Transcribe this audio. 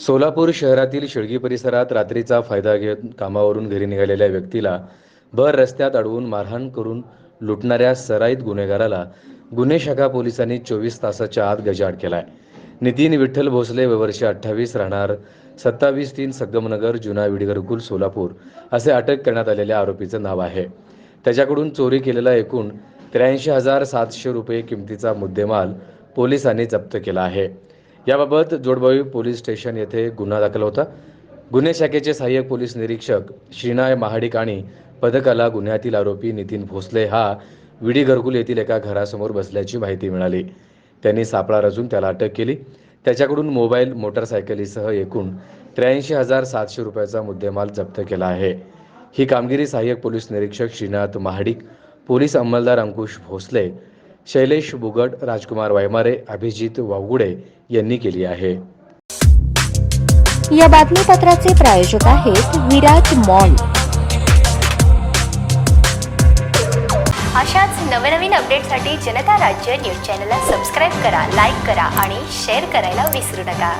सोलापूर शहरातील शेळगी परिसरात रात्रीचा फायदा घेत कामावरून घरी निघालेल्या व्यक्तीला भर रस्त्यात अडवून मारहाण करून लुटणाऱ्या सराईत गुन्हेगाराला गुन्हे शाखा पोलिसांनी चोवीस तासाच्या आत गजाआड केलाय. नितीन विठ्ठल भोसले वर्ष अठ्ठावीस राहणार सत्तावीस तीन संगमनगर जुना विडघरकुल सोलापूर असे अटक करण्यात आलेल्या आरोपीचं नाव आहे. त्याच्याकडून चोरी केलेला एकूण त्र्याऐंशी हजार सातशे रुपये किमतीचा मुद्देमाल पोलिसांनी जप्त केला आहे. याबाबत जोडबावी पोलीस स्टेशन येथे गुन्हा दाखल होता. गुन्हे शाखेचे सहाय्यक पोलीस निरीक्षक श्रीनाय महाडिक आणि पथकाला गुन्ह्यातील आरोपी नितीन भोसले हा विडी घरकुल येथील एका घरासमोर बसल्याची माहिती मिळाली. त्यांनी सापळा रचून त्याला अटक केली. त्याच्याकडून मोबाईल मोटरसायकलीसह एकूण त्र्याऐंशी हजार सातशे रुपयाचा मुद्देमाल जप्त केला आहे. ही कामगिरी सहाय्यक पोलीस निरीक्षक श्रीनाथ महाडिक पोलीस अंमलदार अंकुश भोसले शैलेश बुगट राजकुमार वायमारे अभिजित वावगुडे यांनी केली आहे. या बातमीपत्राचे प्रायोजक आहेत विराट मॉल. अशाच नवनवीन अपडेटसाठी जनता राज्य न्यूज चॅनलला सबस्क्राईब करा लाईक करा आणि शेअर करायला विसरू नका.